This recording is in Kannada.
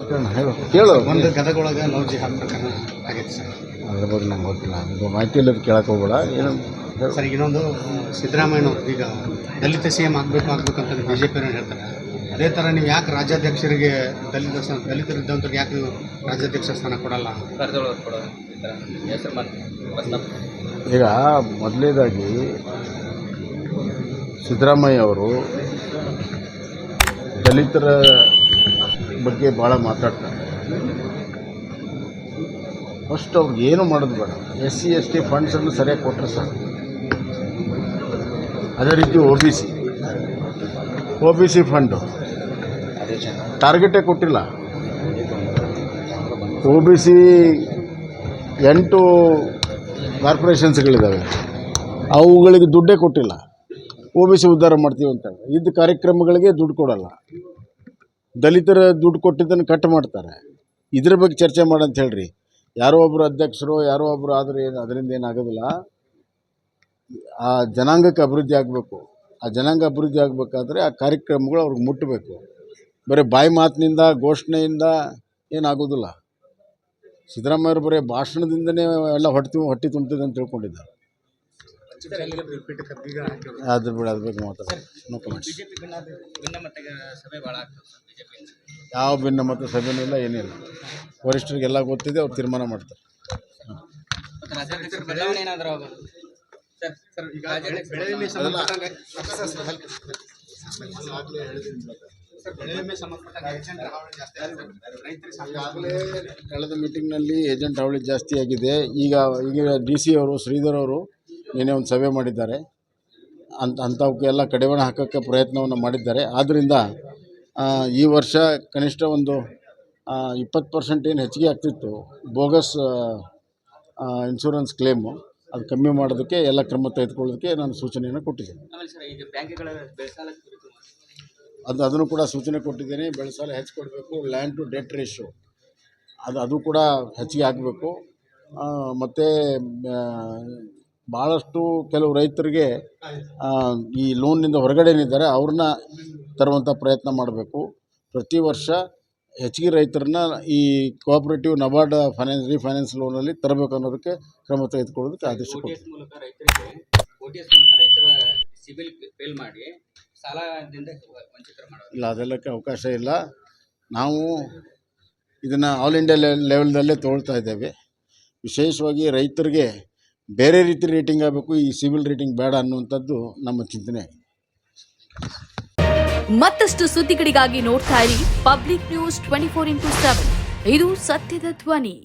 ಹೇಳು. ಒಂದು ಗದಗೊಳಗೆ ಲವ್ ಜಿಹಾದ್ ಪ್ರಕರಣ ಆಗೈತೆ ಸರ್. ಅದ್ರ ಬಗ್ಗೆ ನಂಗೆ ಗೊತ್ತಿಲ್ಲ. ಇದು ಮಾಹಿತಿ ಇಲ್ಲ ಕೇಳಕ್ಕೆ ಹೋಗ್ಬೇಡ. ಏನು. ಸರ್ ಇನ್ನೊಂದು ಸಿದ್ದರಾಮಯ್ಯನವರು ಈಗ ದಲಿತ ಸಿ ಎಂ ಆಗಬೇಕು ಆಗಬೇಕು ಅಂತ ಬಿ ಜೆ ಪಿಯವ್ರು ಹೇಳ್ತಾರೆ. ಅದೇ ಥರ ನೀವು ಯಾಕೆ ರಾಜ್ಯಾಧ್ಯಕ್ಷರಿಗೆ ದಲಿತ ದಲಿತರು ದಲಿತರಿದ್ದಂಥವ್ರಿಗೆ ಯಾಕೆ ನೀವು ರಾಜ್ಯಾಧ್ಯಕ್ಷ ಸ್ಥಾನ ಕೊಡಲ್ಲ? ಈಗ ಮೊದಲನೇದಾಗಿ ಸಿದ್ದರಾಮಯ್ಯ ಅವರು ದಲಿತರ ಬಗ್ಗೆ ಭಾಳ ಮಾತಾಡ್ತಾರೆ. ಫಸ್ಟ್ ಅವ್ರಿಗೆ ಏನು ಮಾಡೋದು ಬೇಡ. ಎಸ್ ಸಿ, ಎಸ್ ಟಿ ಫಂಡ್ಸನ್ನು ಸರಿಯಾಗಿ ಕೊಟ್ಟರೆ ಸರ್ ಅದೇ ರೀತಿ O B C O B C fund ಟಾರ್ಗೆಟೇ ಕೊಟ್ಟಿಲ್ಲ. ಒ ಬಿ ಸಿ ಎಂಟು ಕಾರ್ಪೊರೇಷನ್ಸ್ಗಳಿದ್ದಾವೆ. ಅವುಗಳಿಗೆ ದುಡ್ಡೇ ಕೊಟ್ಟಿಲ್ಲ. ಒ ಬಿ ಸಿ ಉದ್ಧಾರ ಮಾಡ್ತೀವಿ ಅಂತ ಇದ್ದ ಕಾರ್ಯಕ್ರಮಗಳಿಗೆ ದುಡ್ಡು ಕೊಡಲ್ಲ. ದಲಿತರ ದುಡ್ಡು ಕೊಟ್ಟಿದ್ದನ್ನು ಕಟ್ ಮಾಡ್ತಾರೆ. ಇದ್ರ ಬಗ್ಗೆ ಚರ್ಚೆ ಮಾಡಂತ ಹೇಳ್ರಿ. ಯಾರೋ ಒಬ್ಬರು ಅಧ್ಯಕ್ಷರು, ಯಾರೋ ಒಬ್ಬರು ಆದರೆ ಏನು ಅದರಿಂದ ಏನಾಗೋದಿಲ್ಲ ಆ ಜನಾಂಗಕ್ಕೆ ಅಭಿವೃದ್ಧಿ ಆಗಬೇಕು. ಆ ಜನಾಂಗ ಅಭಿವೃದ್ಧಿ ಆಗಬೇಕಾದ್ರೆ ಆ ಕಾರ್ಯಕ್ರಮಗಳು ಅವ್ರಿಗೆ ಮುಟ್ಟಬೇಕು ಬರೀ ಬಾಯಿ ಮಾತಿನಿಂದ, ಘೋಷಣೆಯಿಂದ ಏನಾಗೋದಿಲ್ಲ ಸಿದ್ದರಾಮಯ್ಯವ್ರು ಬರೀ ಭಾಷಣದಿಂದನೇ ಎಲ್ಲ ಹೊಟ್ಟೆ ಹೊಟ್ಟೆ ತುಂಬ್ತಿದೆ ಅಂತ ತಿಳ್ಕೊಂಡಿದ್ದಾರೆ. ಅದ್ರ ಬಿಡ ಅದ್ರ ಬಗ್ಗೆ ಮಾತಾಡೋದು ನೋ ಕಮೆಂಟ್ಸ್ ಭಿನ್ನಮತ ಯಾವ ಭಿನ್ನ ಮತ್ತು ಸಭೆನೂ ಇಲ್ಲ ಏನಿಲ್ಲ ವರಿಷ್ಠರಿಗೆಲ್ಲ ಗೊತ್ತಿದೆ ಅವ್ರು ತೀರ್ಮಾನ ಮಾಡ್ತಾರೆ. ಕಳೆದ ಮೀಟಿಂಗ್ನಲ್ಲಿ ಏಜೆಂಟ್ ಹಾವಳಿ ಜಾಸ್ತಿ ಆಗಿದೆ. ಈಗ ಈಗ ಡಿ ಸಿ ಅವರು ಶ್ರೀಧರ್ ಅವರು ನಿನ್ನೆ ಒಂದು ಸಭೆ ಮಾಡಿದ್ದಾರೆ ಅಂತ ಅಂಥವಕ್ಕೆಲ್ಲ ಕಡಿವಾಣ ಹಾಕೋಕ್ಕೆ ಪ್ರಯತ್ನವನ್ನು ಮಾಡಿದ್ದಾರೆ. ಆದ್ದರಿಂದ ಈ ವರ್ಷ ಕನಿಷ್ಠ ಒಂದು ಇಪ್ಪತ್ತು ಪರ್ಸೆಂಟ್ ಏನು ಹೆಚ್ಚಿಗೆ ಆಗ್ತಿತ್ತು ಬೋಗಸ್ ಇನ್ಶೂರೆನ್ಸ್ ಕ್ಲೇಮು ಅದು ಕಮ್ಮಿ ಮಾಡೋದಕ್ಕೆ ಎಲ್ಲ ಕ್ರಮ ತೆಗೆದುಕೊಳ್ಳೋದಕ್ಕೆ ನಾನು ಸೂಚನೆಯನ್ನು ಕೊಟ್ಟಿದ್ದೇನೆ. ಅದು ಅದನ್ನು ಕೂಡ ಸೂಚನೆ ಕೊಟ್ಟಿದ್ದೀನಿ. ಬೆಳೆ ಸಾಲ ಹೆಚ್ಚು ಕೊಡಬೇಕು ಲ್ಯಾಂಡ್ ಟು ಡೆಟ್ ರೇಷಿಯೋ ಅದು ಅದು ಕೂಡ ಹೆಚ್ಚಿಗೆ ಆಗಬೇಕು. ಮತ್ತು ಭಾಳಷ್ಟು ಕೆಲವು ರೈತರಿಗೆ ಈ ಲೋನ್ನಿಂದ ಹೊರಗಡೆ ಏನಿದ್ದಾರೆ ಅವ್ರನ್ನ ತರುವಂಥ ಪ್ರಯತ್ನ ಮಾಡಬೇಕು. ಪ್ರತಿ ವರ್ಷ ಹೆಚ್ಚಿಗೆ ರೈತರನ್ನ ಈ ಕೋಆಪ್ರೇಟಿವ್ ನಬಾರ್ಡ್ ಫೈನಾನ್ಸ್ ರೀಫೈನಾನ್ಸ್ ಲೋನಲ್ಲಿ ತರಬೇಕು ಅನ್ನೋದಕ್ಕೆ ಕ್ರಮ ತೆಗೆದುಕೊಳ್ಳೋದಕ್ಕೆ ಆದೇಶ ಇಲ್ಲ ಅದೆಲ್ಲಕ್ಕೆ ಅವಕಾಶ ಇಲ್ಲ. ನಾವು ಇದನ್ನು ಆಲ್ ಇಂಡಿಯಾ ಲೆವೆಲ್ದಲ್ಲೇ ತೊಗೊಳ್ತಾ ಇದ್ದೇವೆ. ವಿಶೇಷವಾಗಿ ರೈತರಿಗೆ ಬೇರೆ ರೀತಿ ರೇಟಿಂಗ್ ಆಗಬೇಕು, ಈ ಸಿವಿಲ್ ರೇಟಿಂಗ್ ಬೇಡ ಅನ್ನುವಂಥದ್ದು ನಮ್ಮ ಚಿಂತನೆ. ಮತ್ತಷ್ಟು ಸುದ್ದಿಗಳಿಗಾಗಿ ನೋಡ್ತಾ ಇರಿ public news twenty four into seven ಇದು ಸತ್ಯದ ಧ್ವನಿ.